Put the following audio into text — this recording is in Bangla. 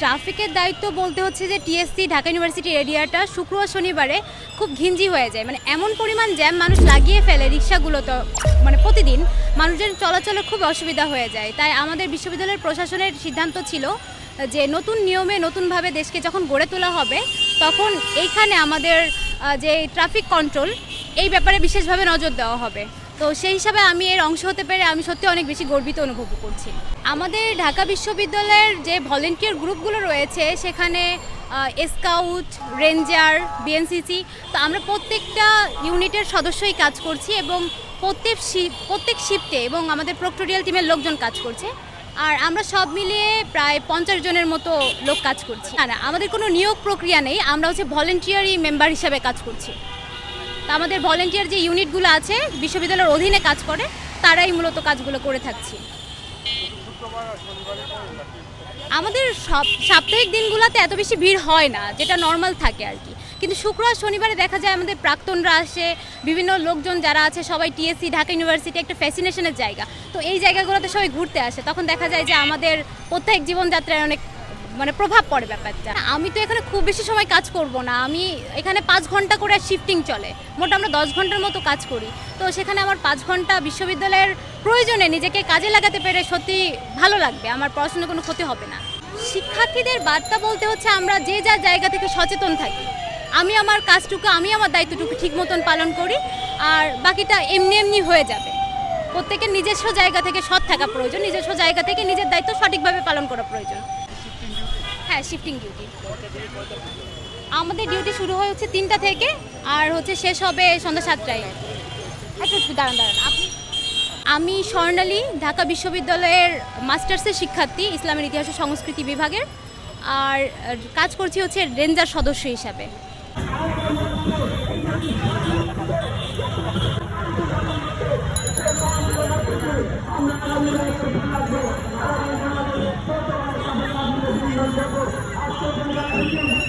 ট্রাফিকের দায়িত্ব বলতে হচ্ছে যে টিএসসি ঢাকা ইউনিভার্সিটি এরিয়াটা শুক্র শনিবারে খুব ঘিঞ্জি হয়ে যায়। মানে এমন পরিমাণ জ্যাম মানুষ লাগিয়ে ফেলে রিক্সাগুলো তো মানে প্রতিদিন মানুষের চলাচলে খুব অসুবিধা হয়ে যায়। তাই আমাদের বিশ্ববিদ্যালয়ের প্রশাসনের সিদ্ধান্ত ছিল যে নতুন নিয়মে নতুনভাবে দেশকে যখন গড়ে তোলা হবে, তখন এইখানে আমাদের যে ট্রাফিক কন্ট্রোল এই ব্যাপারে বিশেষভাবে নজর দেওয়া হবে। তো সেই হিসাবে আমি এর অংশ হতে পেরে আমি সত্যি অনেক বেশি গর্বিত অনুভব করছি। আমাদের ঢাকা বিশ্ববিদ্যালয়ের যে ভলেন্টিয়ার গ্রুপগুলো রয়েছে, সেখানে স্কাউট রেঞ্জার বিএনসিসি তো আমরা প্রত্যেকটা ইউনিটের সদস্যই কাজ করছি এবং প্রত্যেক প্রত্যেক শিফটে এবং আমাদের প্রক্টোরিয়াল টিমের লোকজন কাজ করছে। আর আমরা সব মিলিয়ে প্রায় পঞ্চাশ জনের মতো লোক কাজ করছি। না আমাদের কোনো নিয়োগ প্রক্রিয়া নেই, আমরা হচ্ছে ভলেন্টিয়ারি মেম্বার হিসাবে কাজ করছি। আমাদের ভলেন্টিয়ার যে ইউনিটগুলো আছে, বিশ্ববিদ্যালয়ের অধীনে কাজ করে, তারাই মূলত কাজগুলো করে থাকছি। আমাদের সব, সাপ্তাহিক দিনগুলোতে এত বেশি ভিড় হয় না, যেটা নর্মাল থাকে আর কি। কিন্তু শুক্র আর শনিবারে দেখা যায় আমাদের প্রাক্তনরা আসে, বিভিন্ন লোকজন যারা আছে, সবাই টিএসসি ঢাকা ইউনিভার্সিটি একটা ফ্যাসিনেশনের জায়গা। তো এই জায়গাগুলোতে সবাই ঘুরতে আসে। তখন দেখা যায় যে আমাদের প্রত্যেক জীবনযাত্রায় অনেক মানে প্রভাব পড়ে ব্যাপারটা। আমি তো এখানে খুব বেশি সময় কাজ করব না। আমি এখানে পাঁচ ঘণ্টা করে শিফটিং চলে। মোট আমরা দশ ঘণ্টার মতো কাজ করি। তো সেখানে আমার পাঁচ ঘণ্টা বিশ্ববিদ্যালয়ের প্রয়োজনে নিজেকে কাজে লাগাতে পেরে সত্যি ভালো লাগবে। আমার পড়াশোনার কোনো ক্ষতি হবে না। শিক্ষার্থীদের বার্তা বলতে হচ্ছে আমরা যে যার জায়গা থেকে সচেতন থাকি। আমি আমার কাজটুকু, আমি আমার দায়িত্বটুকু ঠিক মতন পালন করি আর বাকিটা এমনি এমনি হয়ে যাবে। প্রত্যেকের নিজস্ব জায়গা থেকে সৎ থাকা প্রয়োজন। নিজস্ব জায়গা থেকে নিজের দায়িত্ব সঠিকভাবে পালন করা প্রয়োজন। হ্যাঁ শিফটিং ডিউটি আমাদের ডিউটি শুরু হয় হচ্ছে তিনটা থেকে, আর হচ্ছে শেষ হবে সন্ধ্যা সাতটায়। আচ্ছা একটু দাঁড়ান দাঁড়ান। আপনি? আমি স্বর্ণালী, ঢাকা বিশ্ববিদ্যালয়ের মাস্টার্সের শিক্ষার্থী, ইসলামের ইতিহাস ও সংস্কৃতি বিভাগের। আর কাজ করছি হচ্ছে রেঞ্জার সদস্য হিসাবে। ধন্যবাদ